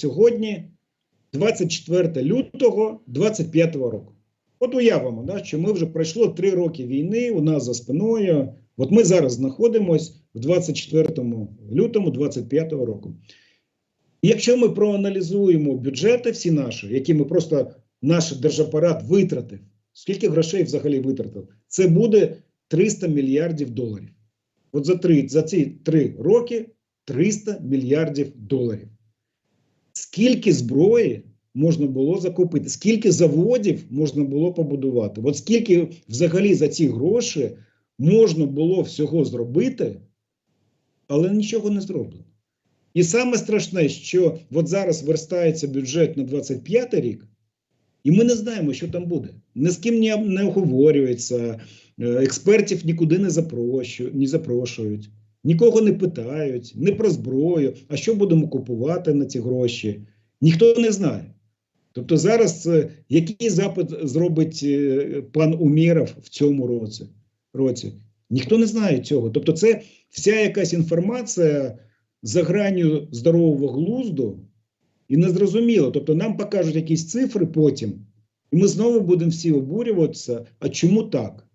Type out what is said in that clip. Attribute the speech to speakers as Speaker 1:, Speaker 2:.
Speaker 1: сьогодні 24 лютого 25 року. От уявимо, да, що ми вже пройшло три роки війни у нас за спиною. От ми зараз знаходимося в 24 лютому 25 року. Якщо ми проаналізуємо бюджети всі наші, які ми просто наш держапарат витратив, скільки грошей взагалі витратив, це буде 300 мільярдів доларів. От за, три, за ці три роки 300 мільярдів доларів. Скільки зброї можна було закупити, скільки заводів можна було побудувати? От скільки взагалі за ці гроші можна було всього зробити, але нічого не зроблено. І саме страшне, що от зараз верстається бюджет на 25 рік, і ми не знаємо, що там буде. Ні з ким не, не оговорюється, е, експертів нікуди не запрошують, нікого не питають, не про зброю, а що будемо купувати на ці гроші. Ніхто не знає. Тобто зараз е, який запит зробить е, пан Умєров в цьому році? році? Ніхто не знає цього. Тобто, це вся якась інформація за гранню здорового глузду і незрозуміло. Тобто, нам покажуть якісь цифри потім, і ми знову будемо всі обурюватися. А чому так?